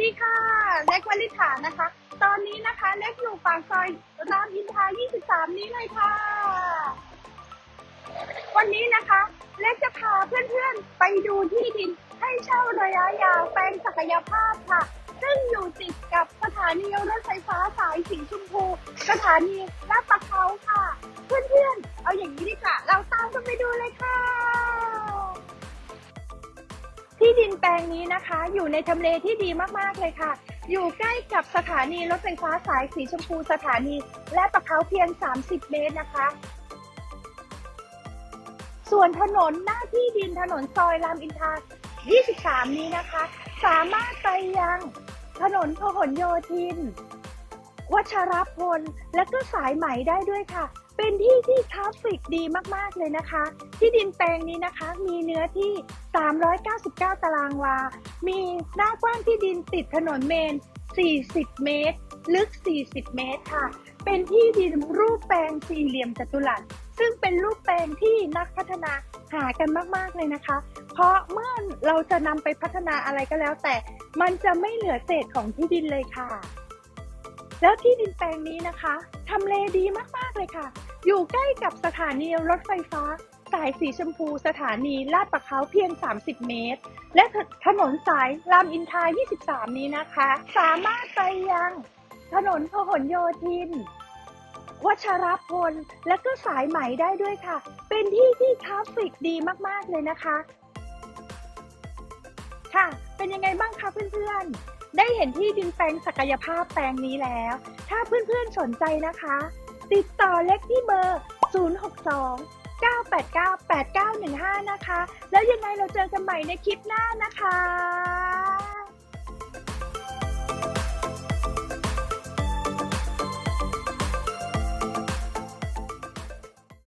ดีค่ะ เล็กวลิฐานะคะ ตอนนี้นะคะ เล็กอยู่ปากซอยรามอินทรา23 นี้เลยค่ะ วันนี้นะคะ เล็กจะพาเพื่อนๆ ไปดูที่ดินให้เช่าระยะยาวแปลงศักยภาพค่ะ ซึ่งอยู่ติดกับสถานีรถไฟฟ้าสายสีชมพู สถานีลาดประเขาค่ะ ที่ดินแปลงนี้นะคะ อยู่ในทำเลที่ดีมากๆเลยค่ะ อยู่ใกล้กับสถานีรถไฟฟ้าสายสีชมพูสถานี และประเขาเพียง 30 เมตรนะคะ ส่วนถนนหน้าที่ดินถนนซอยรามอินทรา23 นี้นะคะ สามารถไปยังถนนพหลโยธิน วัชรพล และก็สายไหมได้ด้วยค่ะ เป็นที่ที่ทราฟฟิกดีมากๆเลยนะคะ ที่ดินแปลงนี้นะคะ มีเนื้อที่ 399 ตารางวา มีหน้ากว้างที่ดินติดถนนเมน 40 เมตร ลึก 40 เมตรค่ะ เป็นที่ดินรูปแปลงสี่เหลี่ยมจัตุรัส ซึ่งเป็นรูปแปลงที่นักพัฒนาหากันมาก ๆ เลยนะคะ เพราะเมื่อเราจะนำไปพัฒนาอะไรก็แล้ว แต่มันจะไม่เหลือเศษของที่ดินเลยค่ะ แล้วที่ดินแปลงนี้นะคะทำเลดีมากๆเลยค่ะ อยู่ใกล้กับสถานีรถไฟฟ้า สายสีชมพูสถานีลาดประเขาเพียง 30 เมตร และถนนสายรามอินทรา23 นี้นะคะ สามารถไปยังถนนพหลโยธินวัชรพล และก็สายไหมได้ด้วยค่ะ เป็นที่ที่ทราฟฟิกดีมาก ๆ เลยนะคะ ค่ะ เป็นยังไงบ้างคะเพื่อนๆ ได้เห็นที่ดินแปลงศักยภาพแปลงนี้แล้ว ถ้าเพื่อนๆสนใจนะคะ ติดต่อเล็กที่เบอร์ 062 989 8915 นะคะ แล้วยังไงเราเจอกันใหม่ในคลิปหน้านะคะ